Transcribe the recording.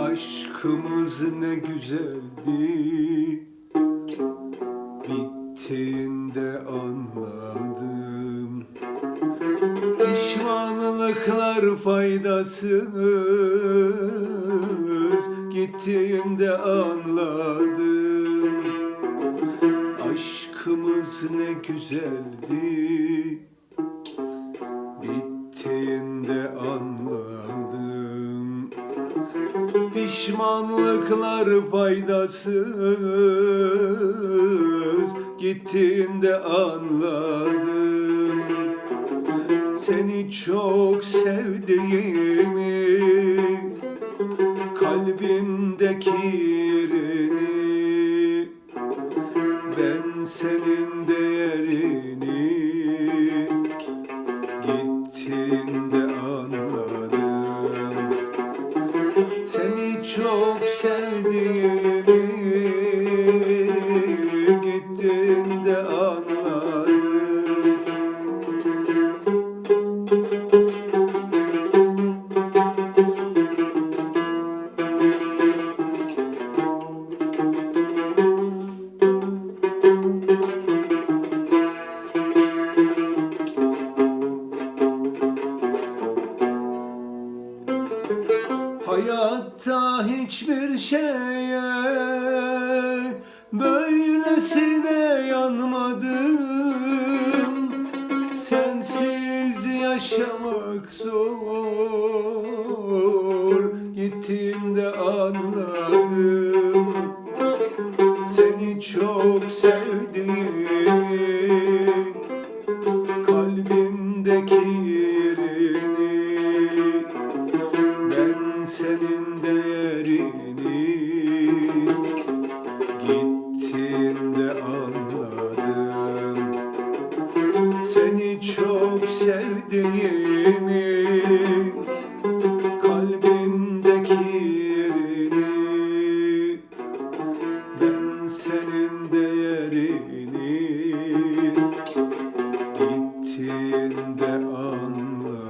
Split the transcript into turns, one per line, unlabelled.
aşkımız ne güzeldi. Bittiğinde anladım. Pişmanlıklar faydasız Gittiğinde anladım. Aşkımız ne güzeldi. Pişmanlıklar faydasız. Gittiğinde anladım Seni çok sevdiğimi Kalbimdeki çok sevdiğimi Hayatta hiçbir şeye böylesine yanmadım. Sensiz yaşamak zor Gittiğinde anladım. Seni çok sevdiğimi çok sevdiğimi Kalbimdeki yerini Ben senin değerini Gittiğinde anladım